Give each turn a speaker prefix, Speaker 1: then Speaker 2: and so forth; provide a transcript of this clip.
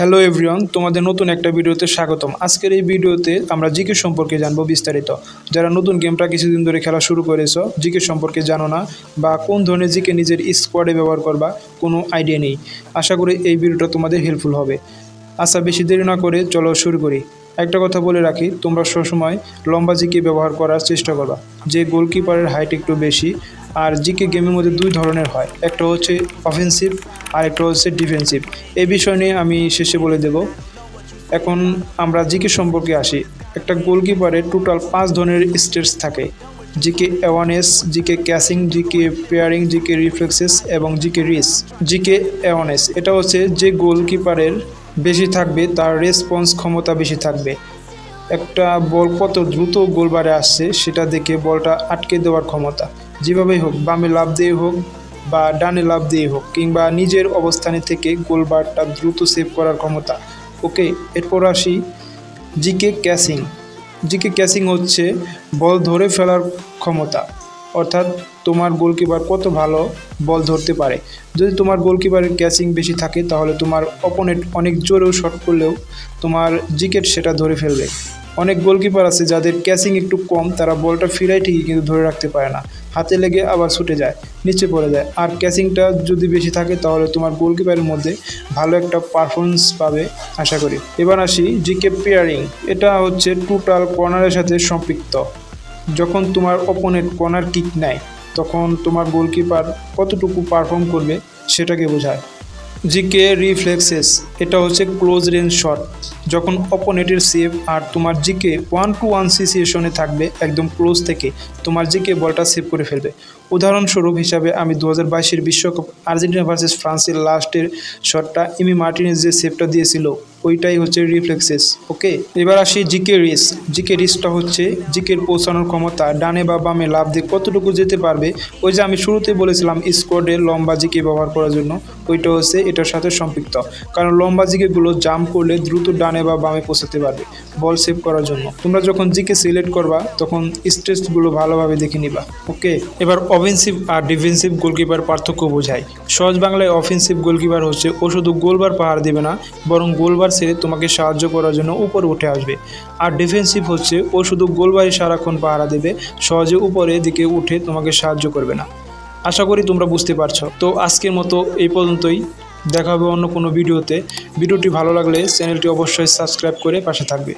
Speaker 1: Hello everyone, তোমাদের নতুন একটা ভিডিওতে স্বাগতম। আজকের এই ভিডিওতে আমরা জিকে সম্পর্কে জানব বিস্তারিত। যারা নতুন গেমটা কিছুদিন ধরে খেলা শুরু করেছ, জিকে সম্পর্কে জানো না বা কোন ধরনের জিকে নিজের স্কোয়াডে ব্যবহার করবা, কোনো আইডিয়া নেই। আশা করি এই ভিডিওটা তোমাদের হেল্পফুল হবে। আচ্ছা বেশি দেরি না করে চলো শুরু করি। একটা কথা বলে রাখি, তোমরা সবসময় লম্বা জিকে ব্যবহার করার চেষ্টা করবা। যে গোলকিপারের হাইট একটু বেশি আর জিকে গেমের মধ্যে দুই ধরনের হয়। একটা হচ্ছে অফেন্সিভ আর একটা হচ্ছে ডিফেন্সিভ এই বিষয় নিয়ে আমি শেষে বলে দেব। এখন আমরা জিকে সম্পর্কে আসি। একটা গোলকিপারের টোটাল পাঁচ ধরনের স্টেটস থাকে। GK awareness GK casing GK pairing GK reflexes এবং জিকে রিস জিকে অ্যাওয়ারনেস এটা হচ্ছে যে গোলকিপারের বেশি থাকবে, তার রেসপন্স ক্ষমতা বেশি থাকবে। একটা বল কত দ্রুত গোলবারে আসছে, সেটা দেখে বলটা আটকে দেওয়ার ক্ষমতা। যেভাবেই হোক, বামে লাভ দিয়ে হোক বা ডানে লাভ দিয়ে হোক কিংবা নিজের অবস্থানে থেকে গোলবারটা দ্রুত সেভ করার ক্ষমতা। ওকে, এরপর আসি জিকে ক্যাসিং। জিকে ক্যাসিং হচ্ছে বল ধরে ফেলার ক্ষমতা। অর্থাৎ তোমার গোলকিপার কত ভালো বল ধরতে পারে। যদি তোমার গোলকিপারের ক্যাচিং বেশি থাকে, তাহলে তোমার অপোনেন্ট অনেক জোরেও শট করলেও তোমার জিকেট সেটা ধরে ফেলবে। অনেক গোলকিপার আছে যাদের ক্যাচিং একটু কম, তারা বলটা ফিরাই ঠিকই কিন্তু ধরে রাখতে পারে না। হাতে লেগে আবার ছুটে যায়, নিচে পড়ে যায়। আর ক্যাচিংটা যদি বেশি থাকে তাহলে তোমার গোলকিপারের মধ্যে ভালো একটা পারফরমেন্স পাবে, আশা করি। এবার আসি জিকে পেয়ারিং এটা হচ্ছে টোটাল কর্নারের সাথে সম্পৃক্ত। যখন তোমার অপোনেন্ট কর্নার কিক নেয়, তখন তোমার গোলকিপার কতটুকু পারফর্ম করবে সেটাকে বোঝায়। জিকে রিফ্লেক্সেস এটা হচ্ছে ক্লোজ রেঞ্জ শট যখন অপোনেটের সেভ আর তোমার জিকে ওয়ান টু ওয়ান সিচুয়েশনে থাকবে একদম ক্লোজ থেকে, তোমার জিকে বলটা সেভ করে ফেলবে। উদাহরণস্বরূপ হিসাবে আমি দু হাজার বাইশের বিশ্বকাপ আর্জেন্টিনা ভার্সেস ফ্রান্সের লাস্টের শটটা ইমি মার্টিনের যে সেভটা দিয়েছিল ওইটাই হচ্ছে রিফ্লেক্সেস ওকে এবার আসি জিকে রিস জিকে রিসটা হচ্ছে জিকের পৌঁছানোর ক্ষমতা। ডানে বা বামে লাভ দিয়ে কতটুকু যেতে পারবে? ওই যে আমি শুরুতে বলেছিলাম স্কোয়াডে লম্বা জিকে ব্যবহার করার জন্য। ওইটা হচ্ছে, এটার সাথে সম্পৃক্ত। কারণ লম্বা জিকেগুলো জাম্প করলে দ্রুত ডানে বা বামে পৌঁছাতে পারবে বল সেভ করার জন্য। তোমরা যখন জিকে সিলেক্ট করবা, তখন স্ট্রেসগুলো ভালোভাবে দেখে নিবা ওকে এবার অফেন্সিভ আর ডিফেন্সিভ গোলকিপার পার্থক্য বোঝায় সহজ বাংলায় অফেন্সিভ গোলকিপার হচ্ছে ও শুধু গোলবার পাহাড় দেবে না, বরং গোলবার ছেড়ে তোমাকে সাহায্য করার জন্য উপরে উঠে আসবে। আর ডিফেন্সিভ হচ্ছে, ও শুধু গোলবাড়ি সারাক্ষণ পাহারা দেবে, সহজে উপরে দিকে উঠে তোমাকে সাহায্য করবে না। আশা করি তোমরা বুঝতে পারছ। তো আজকের মতো এই পর্যন্তই। দেখা হবে অন্য কোনো ভিডিওতে। ভিডিওটি ভালো লাগলে চ্যানেলটি অবশ্যই সাবস্ক্রাইব করে পাশে থাকবে।